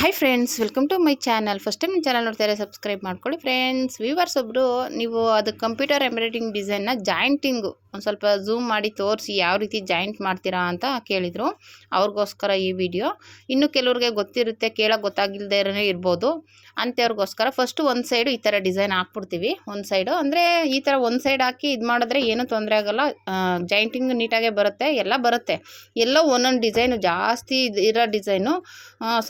Hi friends welcome to my channel first time channel ನೋಡ್ತಾರೆ subscribe ಮಾಡ್ಕೊಳ್ಳಿ. Friends viewers ಒಬ್ಬರು ನೀವು ಅದು ಕಂಪ್ಯೂಟರ್ ಎಂಬ್ರಾಯ್ಡಿಂಗ್ ಡಿಸೈನ್ನ ಜಾಯಿಂಟಿಂಗು ಒಂದು ಸ್ವಲ್ಪ ಝೂಮ್ ಮಾಡಿ ತೋರಿಸಿ ಯಾವ ರೀತಿ ಜಾಯಿಂಟ್ ಮಾಡ್ತೀರಾ ಅಂತ ಕೇಳಿದರು. ಅವ್ರಿಗೋಸ್ಕರ ಈ ವಿಡಿಯೋ ಇನ್ನು ಕೆಲವ್ರಿಗೆ ಗೊತ್ತಿರುತ್ತೆ, ಕೇಳೋಕೆ ಗೊತ್ತಾಗಿಲ್ಲದೇ ಇರ್ಬೋದು. ಅಂಥವ್ರಿಗೋಸ್ಕರ ಫಸ್ಟು ಒಂದು ಸೈಡು ಈ ಥರ ಡಿಸೈನ್ ಹಾಕ್ಬಿಡ್ತೀವಿ. ಒಂದು ಸೈಡು ಅಂದರೆ ಈ ಥರ ಒಂದು ಸೈಡ್ ಹಾಕಿ ಇದು ಮಾಡಿದ್ರೆ ಏನೂ ತೊಂದರೆ ಆಗೋಲ್ಲ. ಜಾಯಿಂಟಿಂಗ್ ನೀಟಾಗೆ ಬರುತ್ತೆ, ಎಲ್ಲ ಬರುತ್ತೆ. ಎಲ್ಲೋ ಒಂದೊಂದು ಡಿಸೈನು ಜಾಸ್ತಿ ಇರೋ ಡಿಸೈನು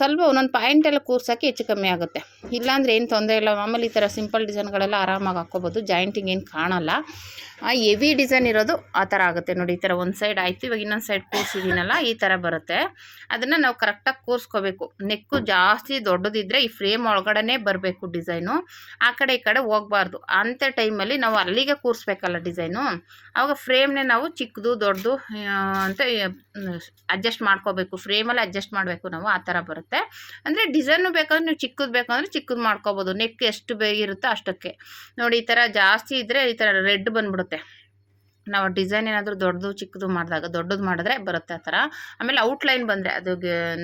ಸ್ವಲ್ಪ ಒಂದೊಂದು ಪಾಯಿಂಟ್ ಎಲ್ಲ ಕೂರ್ಸೋಕ್ಕೆ ಹೆಚ್ಚು ಕಮ್ಮಿ ಆಗುತ್ತೆ. ಇಲ್ಲಾಂದ್ರೆ ಏನು ತೊಂದರೆ ಇಲ್ಲ, ಮಾಮೂಲಿ ಈ ಥರ ಸಿಂಪಲ್ ಡಿಸೈನ್ಗಳೆಲ್ಲ ಆರಾಮಾಗಿ ಹಾಕ್ಕೋಬೋದು ಜಾಯಿಂಟಿಂಗ್ ಏನು ಕಾಣಲ್ಲ. ಆ ಹೆವಿ ಡಿಸೈನ್ ಇರೋದು ಆ ಥರ ಆಗುತ್ತೆ ನೋಡಿ, ಈ ಥರ ಒಂದು ಸೈಡ್ ಆಯಿತು, ಇವಾಗ ಇನ್ನೊಂದು ಸೈಡ್ ಕೂರಿಸಿದ್ದೀನಲ್ಲ ಈ ಥರ ಬರುತ್ತೆ. ಅದನ್ನು ನಾವು ಕರೆಕ್ಟಾಗಿ ಕೂರಿಸ್ಕೋಬೇಕು. ನೆಕ್ಕು ಜಾಸ್ತಿ ದೊಡ್ಡದಿದ್ದರೆ ಈ ಫ್ರೇಮ್ ಒಳಗಡೆ ಬರಬೇಕು ಡಿಸೈನು ಆ ಕಡೆ ಈ ಕಡೆ ಹೋಗಬಾರ್ದು. ಅಂಥ ಟೈಮಲ್ಲಿ ನಾವು ಅಲ್ಲಿಗೆ ಕೂರಿಸ್ಬೇಕಲ್ಲ ಡಿಸೈನು ಆವಾಗ ಫ್ರೇಮ್ನೇ ನಾವು ಚಿಕ್ಕದು, ದೊಡ್ಡದು ಅಂತ ಅಡ್ಜಸ್ಟ್ ಮಾಡ್ಕೋಬೇಕು. ಫ್ರೇಮಲ್ಲಿ ಅಡ್ಜಸ್ಟ್ ಮಾಡಬೇಕು ನಾವು, ಆ ಥರ ಬರುತ್ತೆ. ಅಂದರೆ ಡಿಸೈನು ಬೇಕಂದ್ರೆ ನೀವು ಚಿಕ್ಕದು ಬೇಕಂದ್ರೆ ಚಿಕ್ಕದು ಮಾಡ್ಕೋಬೋದು. ನೆಕ್ ಎಷ್ಟು ಬೇಗಿರುತ್ತೋ ಅಷ್ಟಕ್ಕೆ. ನೋಡಿ, ಈ ಥರ ಜಾಸ್ತಿ ಇದ್ದರೆ ಈ ಥರ ರೆಡ್ ಬಂದ್ಬಿಡುತ್ತೆ. ನಾವು ಡಿಸೈನ್ ಏನಾದರೂ ದೊಡ್ಡದು ಚಿಕ್ಕದು ಮಾಡಿದಾಗ, ದೊಡ್ಡದು ಮಾಡಿದ್ರೆ ಬರುತ್ತೆ ಆ ಥರ ಆಮೇಲೆ ಔಟ್ಲೈನ್ ಬಂದರೆ ಅದು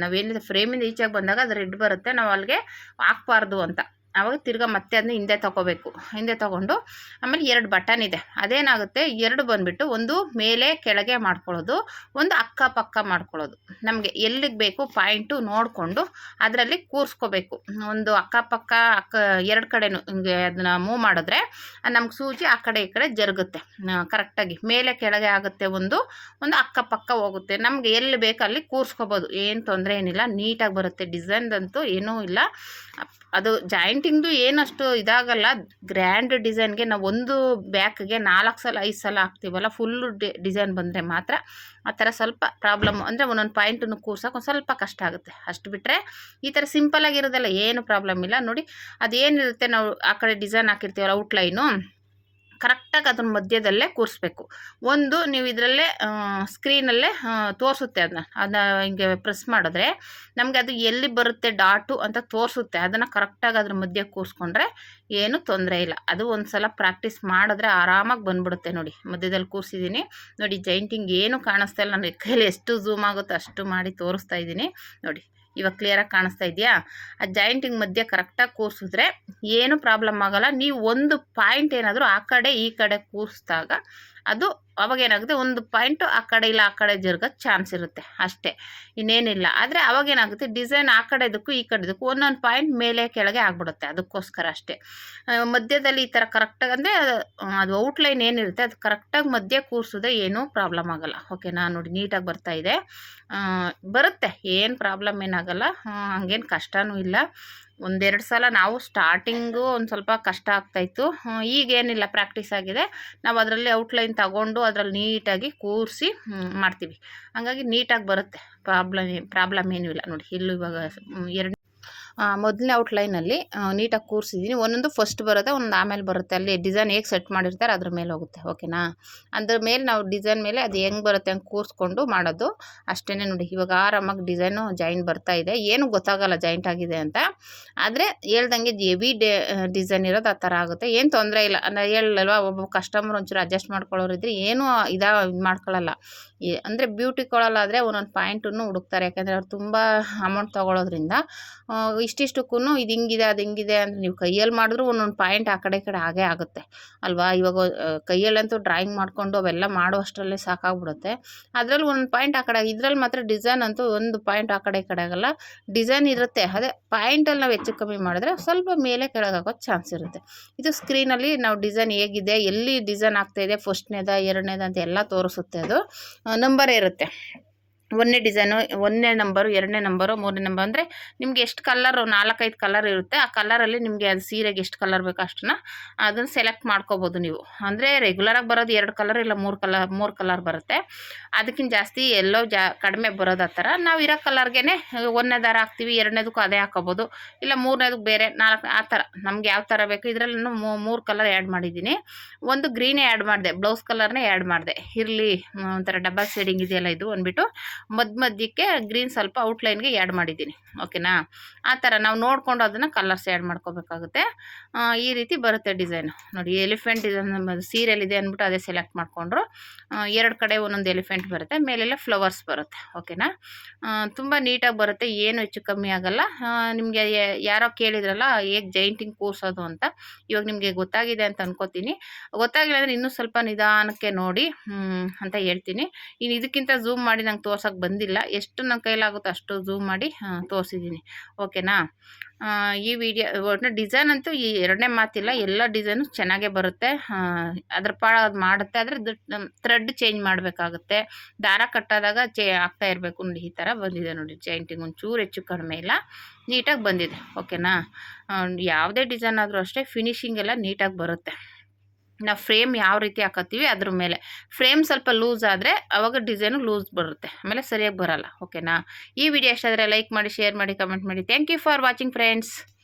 ನಾವೇನಿದೆ ಫ್ರೇಮಿಂದ ಈಚೆಗೆ ಬಂದಾಗ ಅದು ರೆಡ್ ಬರುತ್ತೆ. ನಾವು ಅಲ್ಲಿಗೆ ಹಾಕ್ಬಾರ್ದು ಅಂತ. ಆವಾಗ ತಿರ್ಗಾ ಮತ್ತೆ ಅದನ್ನ ಹಿಂದೆ ತಗೋಬೇಕು ಹಿಂದೆ ತಗೊಂಡು ಆಮೇಲೆ ಎರಡು ಬಟನ್ ಇದೆ. ಅದೇನಾಗುತ್ತೆ? ಎರಡು ಬಂದುಬಿಟ್ಟು ಒಂದು ಮೇಲೆ ಕೆಳಗೆ ಮಾಡ್ಕೊಳ್ಳೋದು, ಒಂದು ಅಕ್ಕಪಕ್ಕ ಮಾಡ್ಕೊಳ್ಳೋದು. ನಮಗೆ ಎಲ್ಲಿಗೆ ಬೇಕು? ಪಾಯಿಂಟು ನೋಡಿಕೊಂಡು ಅದರಲ್ಲಿ ಕೂರಿಸ್ಕೋಬೇಕು. ಒಂದು ಅಕ್ಕಪಕ್ಕ, ಅಕ್ಕ ಎರಡು ಕಡೆನೂ ಹಿಂಗೆ ಅದನ್ನ ಮೂವ್ ಮಾಡಿದ್ರೆ ನಮ್ಗೆ ಸೂಜಿ ಆ ಕಡೆ ಈ ಕಡೆ ಜರುಗುತ್ತೆ. ಕರೆಕ್ಟಾಗಿ ಮೇಲೆ ಕೆಳಗೆ ಆಗುತ್ತೆ ಒಂದು ಒಂದು ಅಕ್ಕಪಕ್ಕ ಹೋಗುತ್ತೆ. ನಮಗೆ ಎಲ್ಲಿ ಬೇಕು ಅಲ್ಲಿ ಕೂರಿಸ್ಕೋಬೋದು. ಏನು ತೊಂದರೆ ಏನಿಲ್ಲ. ನೀಟಾಗಿ ಬರುತ್ತೆ. ಡಿಸೈನ್ದಂತೂ ಏನೂ ಇಲ್ಲ. ಅದು ಜಾಯಿಂಟಿಂಗ್ದು ಏನಷ್ಟು ಇದಾಗಲ್ಲ ಗ್ರ್ಯಾಂಡ್ ಡಿಸೈನ್ಗೆ ನಾವು ಒಂದು ಬ್ಯಾಕ್ಗೆ ನಾಲ್ಕು ಸಲ, ಐದು ಸಲ ಹಾಕ್ತೀವಲ್ಲ ಫುಲ್ಲು ಡಿಸೈನ್ ಬಂದರೆ ಮಾತ್ರ ಆ ಥರ ಸ್ವಲ್ಪ ಪ್ರಾಬ್ಲಮ್ ಅಂದರೆ ಒಂದೊಂದು ಪಾಯಿಂಟನ್ನು ಕೂರ್ಸೋಕೆ ಒಂದು ಸ್ವಲ್ಪ ಕಷ್ಟ ಆಗುತ್ತೆ. ಅಷ್ಟು ಬಿಟ್ಟರೆ ಈ ಥರ ಸಿಂಪಲಾಗಿರೋದೆಲ್ಲ ಏನು ಪ್ರಾಬ್ಲಮ್ ಇಲ್ಲ. ನೋಡಿ ಅದೇನಿರುತ್ತೆ ನಾವು ಆ ಕಡೆ ಡಿಸೈನ್ ಹಾಕಿರ್ತೀವಲ್ಲ ಔಟ್ಲೈನು ಕರೆಕ್ಟಾಗಿ ಅದ್ರ ಮಧ್ಯದಲ್ಲೇ ಕೂರಿಸ್ಬೇಕು. ಒಂದು ನೀವು ಇದರಲ್ಲೇ ಸ್ಕ್ರೀನಲ್ಲೇ ತೋರಿಸುತ್ತೆ ಅದನ್ನ. ಅದನ್ನ ಹಿಂಗೆ ಪ್ರೆಸ್ ಮಾಡಿದ್ರೆ ನಮಗೆ ಅದು ಎಲ್ಲಿ ಬರುತ್ತೆ ಡಾಟು ಅಂತ ತೋರಿಸುತ್ತೆ. ಅದನ್ನು ಕರೆಕ್ಟಾಗಿ ಅದ್ರ ಮಧ್ಯೆ ಕೂರಿಸ್ಕೊಂಡ್ರೆ ಏನೂ ತೊಂದರೆ ಇಲ್ಲ. ಅದು ಒಂದು ಸಲ ಪ್ರಾಕ್ಟೀಸ್ ಮಾಡಿದ್ರೆ ಆರಾಮಾಗಿ ಬಂದ್ಬಿಡುತ್ತೆ ನೋಡಿ. ಮಧ್ಯದಲ್ಲಿ ಕೂರಿಸಿದ್ದೀನಿ. ನೋಡಿ, ಜೈಂಟಿಂಗ್ ಏನೂ ಕಾಣಿಸ್ತಾ ಇಲ್ಲ. ನನ್ನ ಕೈಯಲ್ಲಿ ಎಷ್ಟು ಝೂಮ್ ಆಗುತ್ತೋ ಅಷ್ಟು ಮಾಡಿ ತೋರಿಸ್ತಾ ಇದ್ದೀನಿ. ನೋಡಿ. ಇವಾಗ ಕ್ಲಿಯರಾಗಿ ಕಾಣಿಸ್ತಾ ಇದೆಯಾ? ಆ ಜಾಯಿಂಟಿಂಗ್ ಮಧ್ಯೆ ಕರೆಕ್ಟಾಗಿ ಕೂರಿಸಿದ್ರೆ ಏನು ಪ್ರಾಬ್ಲಮ್ ಆಗಲ್ಲ. ನೀವು ಒಂದು ಪಾಯಿಂಟ್ ಏನಾದರೂ ಆ ಕಡೆ ಈ ಕಡೆ ಕೂರಿಸಿದಾಗ ಅದು ಅವಾಗ ಏನಾಗುತ್ತೆ? ಒಂದು ಪಾಯಿಂಟು ಆ ಕಡೆ ಇಲ್ಲ, ಆ ಕಡೆ ಜರುಗೋ ಚಾನ್ಸ್ ಇರುತ್ತೆ ಅಷ್ಟೇ. ಇನ್ನೇನಿಲ್ಲ. ಆದರೆ ಅವಾಗ ಏನಾಗುತ್ತೆ? ಡಿಸೈನ್ ಆ ಕಡೆದಕ್ಕೂ ಈ ಕಡೆದಕ್ಕೂ ಒಂದೊಂದು ಪಾಯಿಂಟ್ ಮೇಲೆ ಕೆಳಗೆ ಆಗ್ಬಿಡುತ್ತೆ. ಅದಕ್ಕೋಸ್ಕರ ಅಷ್ಟೇ. ಮಧ್ಯದಲ್ಲಿ ಈ ಥರ ಕರೆಕ್ಟಾಗಿ ಅಂದರೆ, ಅದು ಔಟ್ಲೈನ್ ಏನಿರುತ್ತೆ, ಅದು ಕರೆಕ್ಟಾಗಿ ಮಧ್ಯೆ ಕೂರಿಸಿದ್ರೆ ಏನೂ ಪ್ರಾಬ್ಲಮ್ ಆಗಲ್ಲ. ಓಕೆನಾ ನೋಡಿ ನೀಟಾಗಿ ಬರ್ತಾ ಇದೆ. ಬರುತ್ತೆ. ಏನು ಪ್ರಾಬ್ಲಮ್ ಏನಾಗಲ್ಲ ಹಂಗೇನು ಕಷ್ಟವೂ ಇಲ್ಲ. ಒಂದೆರಡು ಸಲ ನಾವು ಸ್ಟಾರ್ಟಿಂಗು ಒಂದು ಸ್ವಲ್ಪ ಕಷ್ಟ ಆಗ್ತಾಯಿತ್ತು. ಈಗೇನಿಲ್ಲ ಪ್ರಾಕ್ಟೀಸ್ ಆಗಿದೆ. ನಾವು ಅದರಲ್ಲಿ ಔಟ್ಲೈನ್ ತಗೊಂಡು ಅದರಲ್ಲಿ ನೀಟಾಗಿ ಕೂರಿಸಿ ಮಾಡ್ತೀವಿ. ಹಂಗಾಗಿ ನೀಟಾಗಿ ಬರುತ್ತೆ. ಪ್ರಾಬ್ಲಮ್ ಪ್ರಾಬ್ಲಮ್ ಏನೂ ಇಲ್ಲ ನೋಡಿ, ಇಲ್ಲೂ ಇವಾಗ ಎರಡು ಮೊದಲನೇ ಔಟ್ಲೈನಲ್ಲಿ ನೀಟಾಗಿ ಕೂರಿಸಿದ್ದೀನಿ ಒಂದೊಂದು ಫಸ್ಟ್ ಬರುತ್ತೆ ಒಂದು ಆಮೇಲೆ ಬರುತ್ತೆ. ಅಲ್ಲಿ ಡಿಸೈನ್ ಹೇಗೆ ಸೆಟ್ ಮಾಡಿರ್ತಾರೆ, ಅದ್ರ ಮೇಲೆ ಹೋಗುತ್ತೆ ಓಕೆನಾ ಅದ್ರ ಮೇಲೆ ನಾವು ಡಿಸೈನ್ ಮೇಲೆ ಅದು ಹೆಂಗೆ ಬರುತ್ತೆ ಹಂಗೆ ಕೂರಿಸ್ಕೊಂಡು ಮಾಡೋದು ಅಷ್ಟೇ ನೋಡಿ. ಇವಾಗ ಆರಾಮಾಗಿ ಡಿಸೈನು ಜಾಯಿಂಟ್ ಬರ್ತಾ ಇದೆ. ಏನು ಗೊತ್ತಾಗಲ್ಲ ಜಾಯಿಂಟ್ ಆಗಿದೆ ಅಂತ. ಆದರೆ ಹೇಳ್ದಂಗೆ ಹೆವಿ ಡೆ ಡಿಸೈನ್ ಇರೋದು ಆ ಥರ ಆಗುತ್ತೆ. ಏನು ತೊಂದರೆ ಇಲ್ಲ. ಅಂದರೆ ಹೇಳಲ್ವಾ, ಒಬ್ಬ ಕಸ್ಟಮರ್ ಒಂಚೂರು ಅಡ್ಜಸ್ಟ್ ಮಾಡ್ಕೊಳ್ಳೋರು ಇದ್ರೆ ಏನೂ ಇದಾ ಮಾಡ್ಕೊಳ್ಳಲ್ಲ ಅಂದರೆ ಬ್ಯೂಟಿ ಕೊಡೋಲ್ಲಾದರೆ ಒಂದೊಂದು ಪಾಯಿಂಟನ್ನು ಹುಡುಕ್ತಾರೆ. ಯಾಕೆಂದರೆ ಅವ್ರು ತುಂಬ ಅಮೌಂಟ್ ತೊಗೊಳೋದ್ರಿಂದ ಇಷ್ಟಿಷ್ಟಕ್ಕೂ ಇದು ಹಿಂಗಿದೆ, ಅದು ಹಿಂಗಿದೆ ಅಂತ ನೀವು ಕೈಯಲ್ಲಿ ಮಾಡಿದ್ರೂ ಒಂದೊಂದು ಪಾಯಿಂಟ್ ಆ ಕಡೆ ಕಡೆ ಆಗೇ ಆಗುತ್ತೆ. ಅಲ್ವಾ? ಇವಾಗ ಕೈಯಲ್ಲಂತೂ ಡ್ರಾಯಿಂಗ್ ಮಾಡಿಕೊಂಡು ಅವೆಲ್ಲ ಮಾಡೋ ಅಷ್ಟರಲ್ಲೇ ಸಾಕಾಗ್ಬಿಡುತ್ತೆ. ಅದರಲ್ಲಿ ಒಂದು ಪಾಯಿಂಟ್ ಆ ಕಡೆ, ಇದ್ರಲ್ಲಿ ಮಾತ್ರ ಡಿಸೈನ್ ಅಂತೂ ಒಂದು ಪಾಯಿಂಟ್ ಆ ಕಡೆ ಕಡೆ ಆಗಲ್ಲ. ಡಿಸೈನ್ ಇರುತ್ತೆ. ಅದೇ ಪಾಯಿಂಟಲ್ಲಿ ನಾವು ಹೆಚ್ಚು ಕಮ್ಮಿ ಮಾಡಿದ್ರೆ ಸ್ವಲ್ಪ ಮೇಲೆ ಕೆಳಗಾಗೋ ಚಾನ್ಸ್ ಇರುತ್ತೆ. ಇದು ಸ್ಕ್ರೀನಲ್ಲಿ ನಾವು ಡಿಸೈನ್ ಹೇಗಿದೆ, ಎಲ್ಲಿ ಡಿಸೈನ್ ಆಗ್ತಾಯಿದೆ ಫಸ್ಟ್ನೇದ ಎರಡನೇದ ಅಂತ ಎಲ್ಲ ತೋರಿಸುತ್ತೆ ಅದು. ನಂಬರೇ ಇರುತ್ತೆ. ಒಂದನೇ ಡಿಸೈನು ಒಂದನೇ ನಂಬರು ಎರಡನೇ ನಂಬರು ಮೂರನೇ ನಂಬರ್ ಅಂದರೆ ನಿಮ್ಗೆ ಎಷ್ಟು ಕಲರು ನಾಲ್ಕೈದು ಕಲರ್ ಇರುತ್ತೆ. ಆ ಕಲರಲ್ಲಿ ನಿಮಗೆ ಅದು ಸೀರೆಗೆ ಎಷ್ಟು ಕಲರ್ ಬೇಕು ಅಷ್ಟನ್ನ ಅದನ್ನು ಸೆಲೆಕ್ಟ್ ಮಾಡ್ಕೋಬೋದು ನೀವು. ಅಂದರೆ ರೆಗ್ಯುಲರಾಗಿ ಬರೋದು ಎರಡು ಕಲರ್ ಇಲ್ಲ ಮೂರು ಕಲರ್ ಮೂರು ಕಲರ್ ಬರುತ್ತೆ. ಅದಕ್ಕಿಂತ ಜಾಸ್ತಿ ಎಲ್ಲೋ ಜಾ, ಕಡಿಮೆ ಬರೋದು ಆ ಥರ. ನಾವು ಇರೋ ಕಲರ್ಗೆ ಒಂದನೇ ದಾರ ಹಾಕ್ತೀವಿ, ಎರಡನೇದಕ್ಕೂ ಅದೇ ಹಾಕೋಬೋದು. ಇಲ್ಲ ಮೂರನೇದಕ್ಕೆ ಬೇರೆ, ನಾಲ್ಕು, ಆ ಥರ. ನಮ್ಗೆ ಯಾವ ಥರ ಬೇಕು ಇದರಲ್ಲಿ ಮೂರು ಕಲರ್ ಆ್ಯಡ್ ಮಾಡಿದ್ದೀನಿ. ಒಂದು ಗ್ರೀನೇ ಆ್ಯಡ್ ಮಾಡಿದೆ ಬ್ಲೌಸ್ ಕಲರ್ನೇ ಆ್ಯಡ್ ಮಾಡಿದೆ. ಇರಲಿ, ಒಂಥರ ಡಬಲ್ ಶೇಡಿಂಗ್ ಇದೆಯಲ್ಲ ಇದು ಅಂದ್ಬಿಟ್ಟು. ಮಧ್ಯ ಮಧ್ಯಕ್ಕೆ ಗ್ರೀನ್ ಸ್ವಲ್ಪ ಔಟ್ಲೈನ್ಗೆ ಆ್ಯಡ್ ಮಾಡಿದ್ದೀನಿ ಓಕೆನಾ ಆ ಥರ ನಾವು ನೋಡಿಕೊಂಡು ಅದನ್ನು ಕಲರ್ಸ್ ಆ್ಯಡ್ ಮಾಡ್ಕೋಬೇಕಾಗುತ್ತೆ. ಈ ರೀತಿ ಬರುತ್ತೆ ಡಿಸೈನು ನೋಡಿ ಎಲಿಫೆಂಟ್ ಡಿಸೈನ್ ಸೀರೆಯಲ್ಲಿದೆ ಅಂದ್ಬಿಟ್ಟು ಅದೇ ಸೆಲೆಕ್ಟ್ ಮಾಡಿಕೊಂಡ್ರು. ಎರಡು ಕಡೆ ಒಂದೊಂದು ಎಲಿಫೆಂಟ್ ಬರುತ್ತೆ, ಮೇಲೆಲ್ಲ ಫ್ಲವರ್ಸ್ ಬರುತ್ತೆ ಓಕೆನಾ ತುಂಬ ನೀಟಾಗಿ ಬರುತ್ತೆ, ಏನು ಹೆಚ್ಚು ಕಮ್ಮಿ ಆಗಲ್ಲ. ನಿಮಗೆ ಯಾರೋ ಕೇಳಿದ್ರಲ್ಲ, ಹೇಗೆ ಜೈಂಟಿಂಗ್ ಕೂರ್ಸೋದು ಅಂತ, ಇವಾಗ ನಿಮಗೆ ಗೊತ್ತಾಗಿದೆ ಅಂತ ಅನ್ಕೋತೀನಿ. ಗೊತ್ತಾಗಿಲ್ಲ ಅಂದರೆ ಇನ್ನೂ ಸ್ವಲ್ಪ ನಿಧಾನಕ್ಕೆ ನೋಡಿ ಅಂತ ಹೇಳ್ತೀನಿ. ಇನ್ನು ಇದಕ್ಕಿಂತ ಝೂಮ್ ಮಾಡಿ ನಂಗೆ ಬಂದಿಲ್ಲ. ಎಷ್ಟು ನನ್ನ ಕೈಲಾಗುತ್ತೋ ಅಷ್ಟು ಝೂಮ್ ಮಾಡಿ ತೋರಿಸಿದ್ದೀನಿ ಓಕೆನಾ ಈ ವಿಡಿಯೋ ಒಟ್ಟು ಡಿಸೈನ್ ಅಂತೂ ಈ ಎರಡನೇ ಮಾತಿಲ್ಲ. ಎಲ್ಲ ಡಿಸೈನು ಚೆನ್ನಾಗೇ ಬರುತ್ತೆ. ಅದ್ರ ಪಾಡ ಅದು ಮಾಡುತ್ತೆ. ಆದರೆ ಥ್ರೆಡ್ ಚೇಂಜ್ ಮಾಡಬೇಕಾಗುತ್ತೆ. ದಾರ ಕಟ್ಟಾದಾಗ ಚೇ, ಆಗ್ತಾ ಇರಬೇಕು ನೋಡಿ ಈ ಥರ ಬಂದಿದೆ ನೋಡಿ. ಜೈಂಟಿಂಗ್ ಒಂಚೂರು ಹೆಚ್ಚು ಕಡಿಮೆ ಇಲ್ಲ. ನೀಟಾಗಿ ಬಂದಿದೆ. ಓಕೆನಾ ಯಾವುದೇ ಡಿಸೈನ್ ಆದರೂ ಅಷ್ಟೇ ಫಿನಿಶಿಂಗ್ ಎಲ್ಲ ನೀಟಾಗಿ ಬರುತ್ತೆ. ನಾವು ಫ್ರೇಮ್ ಯಾವ ರೀತಿ ಹಾಕತ್ತೀವಿ ಅದ್ರ ಮೇಲೆ. ಫ್ರೇಮ್ ಸ್ವಲ್ಪ ಲೂಸ್ ಆದರೆ ಅವಾಗ ಡಿಸೈನು ಲೂಸ್ ಬರುತ್ತೆ. ಆಮೇಲೆ ಸರಿಯಾಗಿ ಬರಲ್ಲ. ಓಕೆನಾ? ಈ ವಿಡಿಯೋ ಎಷ್ಟಾದರೆ ಲೈಕ್ ಮಾಡಿ, ಶೇರ್ ಮಾಡಿ, ಕಮೆಂಟ್ ಮಾಡಿ. Thank you for watching friends.